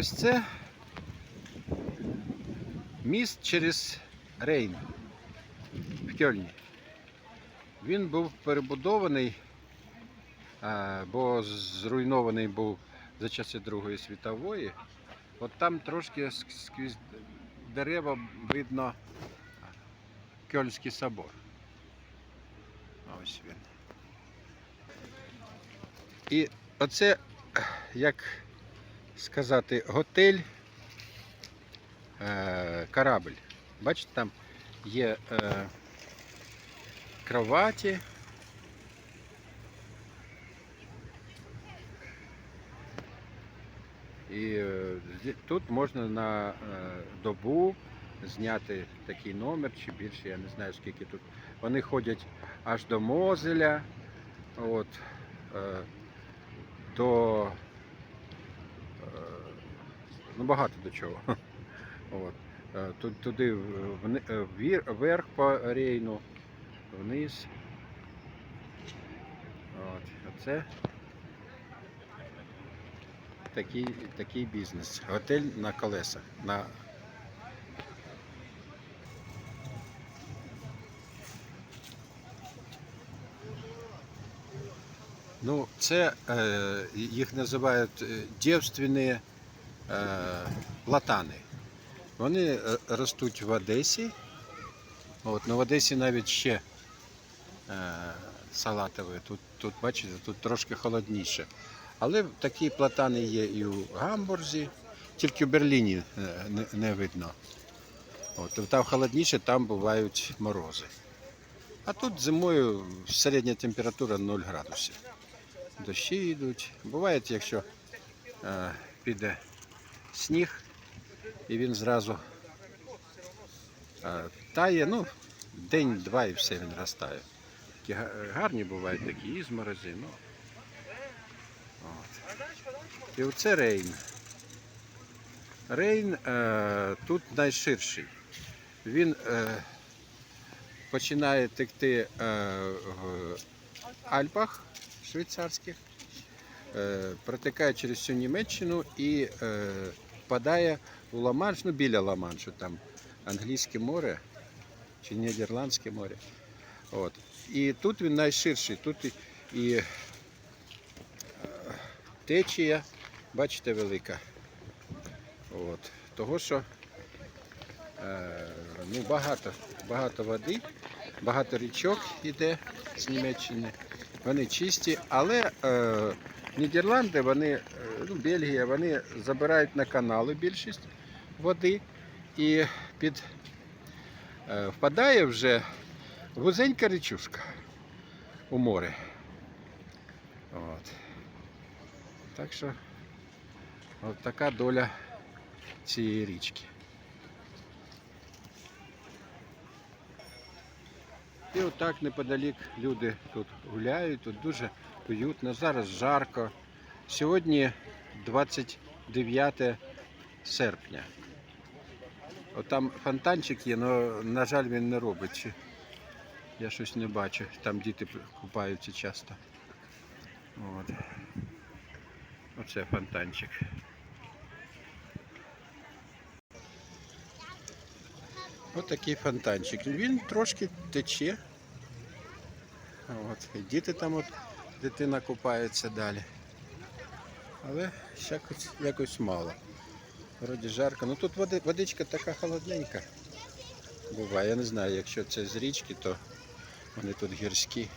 Ось це міст через Рейн в Кьольні. Він був перебудований, бо зруйнований був за часи Другої світової. От там трошки ск- скрізь дерева видно Кьольнський собор. Ось він. І оце, як сказати, готель е, корабль. Бачите, там є е, кроваті. І е, тут можна на добу зняти такий номер чи більше, я не знаю скільки тут. Вони ходять аж до Мозеля, от, до ну, багато до чого. От. Е, Тут туди е, вверх по рейну, вниз. От. Оце такий, такий бізнес. Готель на колесах. На... Ну, це е, їх називають е, дівственні е, платани. Вони е, ростуть в Одесі. От, ну, в Одесі навіть ще е, салатові. Тут, тут, бачите, тут трошки холодніше. Але такі платани є і у Гамбурзі, тільки в Берліні е, не, не видно. От, там холодніше, там бувають морози. А тут зимою середня температура 0 градусів. Дощі йдуть. Буває, якщо е, піде сніг, і він зразу е, тає, ну, день-два і все він розтає. Такі гарні бувають такі ізморози. Ну. І оце Рейн. Рейн е, тут найширший. Він е, починає текти е, в Альпах швейцарських, протикає через всю Німеччину і е, впадає у Ла-Манш, ну біля Ла-Маншу, там англійське море чи Нідерландське море. От. І тут він найширший. Тут і, е, течія, бачите, велика. От. Того, що е, ну, багато, багато води, багато річок йде з Німеччини. Вони чисті, але е, Нідерланди, вони, е, ну, Бельгія, вони забирають на канали більшість води і під е, впадає вже вузенька річушка у море. От. Так що от така доля цієї річки. І отак неподалік люди тут гуляють, тут дуже уютно, зараз жарко. Сьогодні 29 серпня. От там фонтанчик є, але, на жаль, він не робить. Я щось не бачу. Там діти купаються часто. От. Оце фонтанчик. Ось такий фонтанчик. Він трошки тече. От. І діти там от, дитина купається далі. Але якось, якось мало. Вроді жарко. Ну тут води, водичка така холодненька. Буває. Я не знаю, якщо це з річки, то вони тут гірські.